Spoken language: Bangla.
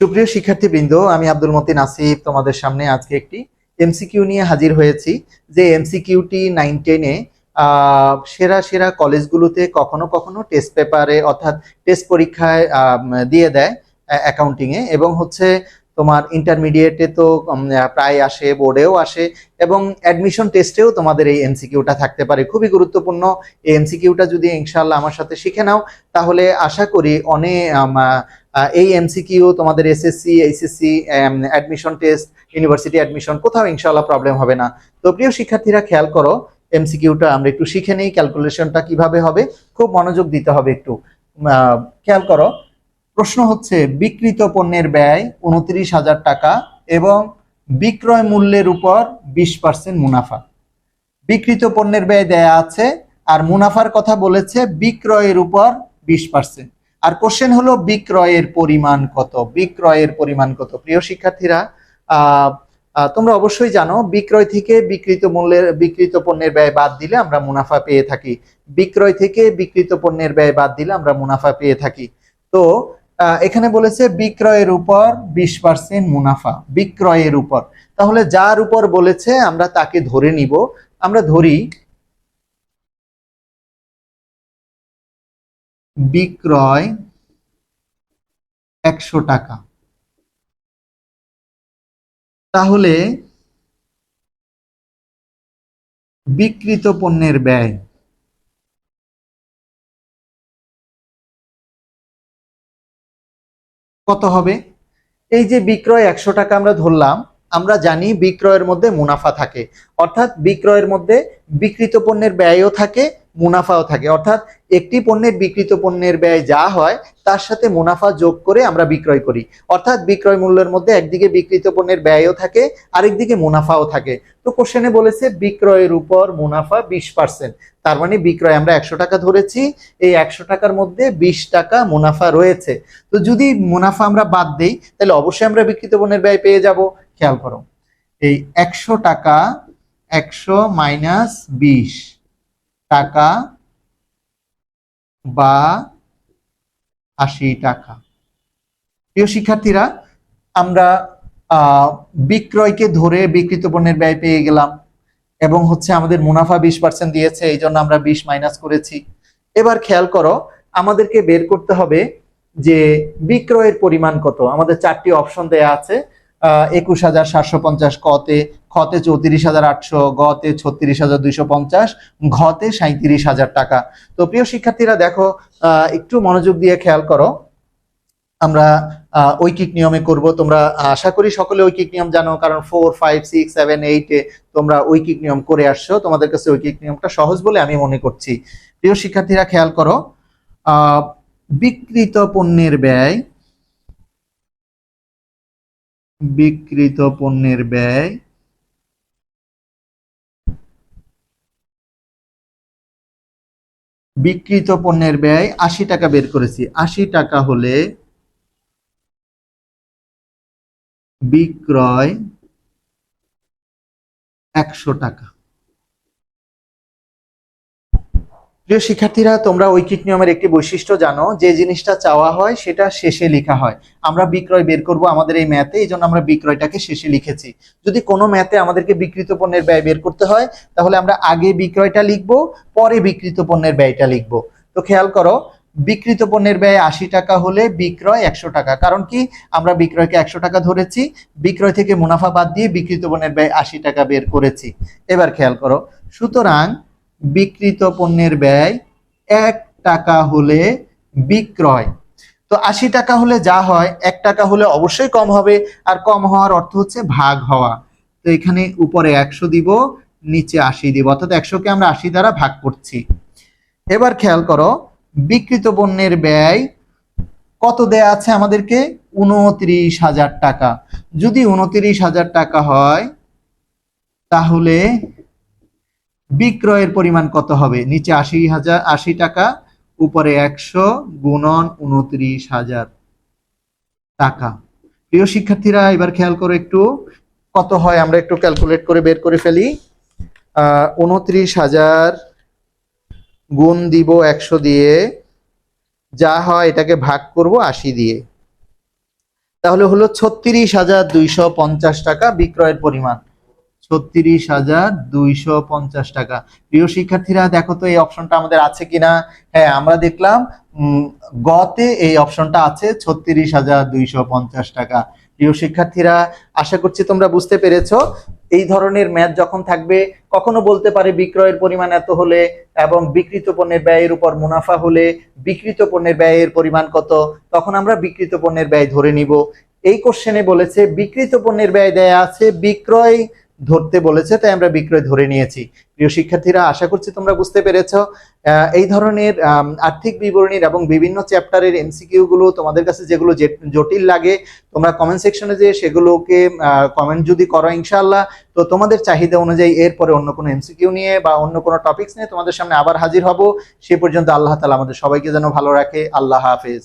সুপ্রিয় শিক্ষার্থীবৃন্দ, আমি আব্দুল মতিন আসিফ, তোমাদের সামনে আজকে একটি এমসিকিউ নিয়ে হাজির হয়েছি। যে এমসিকিউটি নাইন টেনে সেরা সেরা কলেজগুলোতে কখনো কখনো টেস্ট পেপারে অর্থাৎ টেস্ট পরীক্ষায় দিয়ে দেয় অ্যাকাউন্টিংয়ে এবং হচ্ছে তোমার ইন্টারমিডিয়েটে তো প্রায় আসে বোর্ডেও আসে, এবং অ্যাডমিশন টেস্টেও তোমাদের এই এমসিকিউটা থাকতে পারে। খুবই গুরুত্বপূর্ণ। এই এমসিকিউটা যদি ইনশাল্লাহ আমার সাথে শিখে নাও, তাহলে আশা করি অনেক এই এমসিকিউ তোমাদের SSC HSC admission test university admission কোথাও ইনশাআল্লাহ প্রবলেম হবে না। তো প্রিয় শিক্ষার্থীরা, খেয়াল করো এমসিকিউটা আমরা একটু শিখে নেই ক্যালকুলেশনটা কীভাবে হবে, খুব মনোযোগ দিতে হবে একটু। খেয়াল করো প্রশ্ন হচ্ছে, বিক্রিত পণ্যের ব্যয় উনত্রিশ হাজার টাকা এবং বিক্রয় মূল্যের উপর বিশ পার্সেন্ট মুনাফা। বিক্রিত পণ্যের ব্যয় দেয়া আছে আর মুনাফার কথা বলেছে বিক্রয়ের উপর বিশ পার্সেন্ট আর কোশ্চেন হলো, বিক্রয়ের পরিমাণ কত? বিক্রয়ের পরিমাণ কত? প্রিয় শিক্ষার্থীরা তোমরা অবশ্যই জানো, বিক্রয় থেকে বিক্রিত মূল্যের, বিক্রিত পণ্যের ব্যয় বাদ দিলে আমরা মুনাফা পেয়ে থাকি। বিক্রয় থেকে বিক্রিত পণ্যের ব্যয় বাদ দিলে আমরা মুনাফা পেয়ে থাকি। তো এখানে বলেছে বিক্রয়ের উপর বিশ পার্সেন্ট মুনাফা, বিক্রয়ের উপর। তাহলে যার উপর বলেছে, আমরা তাকে ধরে নিব। আমরা ধরি বিক্রয় একশো টাকা। তাহলে বিক্রিত পণ্যের ব্যয় কত হবে? এই যে বিক্রয় একশো টাকা আমরা ধরলাম, আমরা জানি বিক্রয়ের মধ্যে মুনাফা থাকে। অর্থাৎ বিক্রয়ের মধ্যে বিক্রিত পণ্যের ব্যয়ও থাকে মুনাফাও থাকে। অর্থাৎ একটি পণ্যের বিক্রিত পণ্যের ব্যয় যা হয়, তার সাথে মুনাফা যোগ করে আমরা বিক্রয় করি। অর্থাৎ বিক্রয় মূল্যের মধ্যে একদিকে বিক্রিত পণ্যের ব্যয়ও থাকে, আরেকদিকে মুনাফাও থাকে। তো কোশ্চেনে বলেছে, বিক্রয়ের উপর মুনাফা বিশ পার্সেন্ট তার মানে বিক্রয় আমরা একশো টাকা ধরেছি, এই একশো টাকার মধ্যে বিশ টাকা মুনাফা রয়েছে। তো যদি মুনাফা আমরা বাদ দেই, তাহলে অবশ্যই আমরা বিক্রিত পণ্যের ব্যয় পেয়ে যাব। খেয়াল করো, এই একশো টাকা, একশো মাইনাস বিশ। টাকা বা আশি টাকা। প্রিয় শিক্ষার্থীরা, আমরা বিক্রয়কে ধরে বিক্রিত পণ্যের ব্যয় পেয়ে গেলাম এবং হচ্ছে আমাদের মুনাফা বিশ পার্সেন্ট দিয়েছে, এই জন্য আমরা বিশ মাইনাস করেছি। এবার খেয়াল করো, আমাদেরকে বের করতে হবে যে বিক্রয়ের পরিমাণ কত। আমাদের চারটি অপশন দেয়া আছে। একুশ হাজার সাতশো পঞ্চাশ কতে খতে চৌত্রিশ হাজার আটশো গতে ছত্রিশ হাজার দুইশো পঞ্চাশ ঘতে সাঁত্রিশ হাজার টাকা। তো প্রিয় শিক্ষার্থীরা দেখো একটু মনোযোগ দিয়ে খেয়াল করো। আমরা ঐকিক নিয়মে করব। তোমরা আশা করি সকলে ঐকিক নিয়ম জানো কারণ ফোর ফাইভ সিক্স সেভেন এইটে তোমরা ঐকিক নিয়ম করে আসছো। তোমাদের কাছে ঐকিক নিয়মটা সহজ বলে আমি মনে করছি। প্রিয় শিক্ষার্থীরা খেয়াল করো আহ, বিক্রিত পণ্যের ব্যয় বিক্রিত পণ্যের ব্যয়। বিক্রিত পণ্যের ব্যয় আশি টাকা বের করেছি। আশি টাকা হলে বিক্রয় একশো টাকা। প্রিয় শিক্ষার্থীরা, তোমরা ঐকিক নিয়মের একটি বৈশিষ্ট্য জানো, যে জিনিসটা চাওয়া হয় সেটা শেষে লেখা হয়। আমরা বিক্রয় বের করব আমাদের এই ম্যাথে, এই জন্য আমরা বিক্রয়টাকে শেষে লিখেছি। যদি কোনো ম্যাথে আমাদেরকে বিক্রিত পণ্যের ব্যয় বের করতে হয়, তাহলে আমরা আগে বিক্রয়টা লিখব, পরে বিক্রিত পণ্যের ব্যয়টা লিখব। তো খেয়াল করো বিক্রিত পণ্যের ব্যয় আশি টাকা হলে বিক্রয় একশো টাকা। কারণ কি? আমরা বিক্রয়কে একশো টাকা ধরেছি, বিক্রয় থেকে মুনাফা বাদ দিয়ে বিক্রিত পণ্যের ব্যয় আশি টাকা বের করেছি। এবার খেয়াল করো, সুতরাং বিক্রিত পণ্যের ব্যয় এক টাকা হলে বিক্রয়। তো আশি টাকা হলে যা হয়, এক টাকা হলে অবশ্যই কম হবে, আর কম হওয়ার অর্থ হচ্ছে ভাগ হওয়া। তো এখানে উপরে একশো দিব, নিচে আশি দিব, অর্থাৎ একশোকে আমরা আশি দ্বারা ভাগ করছি। এবার খেয়াল করো, বিক্রিত পণ্যের ব্যয় কত দেয়া আছে আমাদেরকে? উনত্রিশ হাজার টাকা। যদি উনত্রিশ হাজার টাকা হয়, তাহলে বিক্রয়ের পরিমাণ কত হবে? নিচে আশি হাজার, আশি টাকা, উপরে একশো গুণন উনত্রিশ হাজার টাকা। প্রিয় শিক্ষার্থীরা, এবার খেয়াল করো একটু, কত হয় আমরা একটু ক্যালকুলেট করে বের করে ফেলি। উনত্রিশ হাজার গুণ দিব একশো দিয়ে, যা হয় এটাকে ভাগ করব আশি দিয়ে। তাহলে হলো ছত্রিশ হাজার দুইশো পঞ্চাশ টাকা বিক্রয়ের পরিমাণ। ছত্রিশ হাজার দুইশো পঞ্চাশ টাকা। প্রিয় শিক্ষার্থীরা, দেখো তো এই অপশনটা আমাদের আছে কিনা? হ্যাঁ আমরা দেখলাম গতে এই অপশনটা আছে, ছত্রিশ হাজার দুইশো পঞ্চাশ টাকা। প্রিয় শিক্ষার্থীরা, আশা করছি তোমরা বুঝতে পেরেছ, এই ধরনের ম্যাথ যখন থাকবে, কখনো বলতে পারে বিক্রয়ের পরিমাণ এত হলে এবং বিকৃত পণ্যের ব্যয়ের উপর মুনাফা হলে বিকৃত পণ্যের ব্যয়ের পরিমাণ কত, তখন আমরা বিকৃত পণ্যের ব্যয় ধরে নিব। এই কোশ্চেনে বলেছে, বিকৃত পণ্যের ব্যয় দেয়া আছে বিক্রয় ধরতে বলেছে, তাই আমরা বিক্রয় ধরে নিয়েছি। প্রিয় শিক্ষার্থীরা, আশা করছি তোমরা বুঝতে পেরেছ। এই ধরনের আর্থিক বিবরণীর এবং বিভিন্ন চ্যাপ্টারের এমসিকিউ গুলো তোমাদের কাছে যেগুলো জটিল লাগে, তোমরা কমেন্ট সেকশনে যে সেগুলোকে কমেন্ট যদি করো ইনশাআল্লাহ, তো তোমাদের চাহিদা অনুযায়ী এরপরে অন্য কোনো এমসিকিউ নিয়ে বা অন্য কোনো টপিকস নিয়ে তোমাদের সামনে আবার হাজির হব। সে পর্যন্ত আল্লাহ তালা আমাদের সবাইকে যেন ভালো রাখে। আল্লাহ হাফেজ।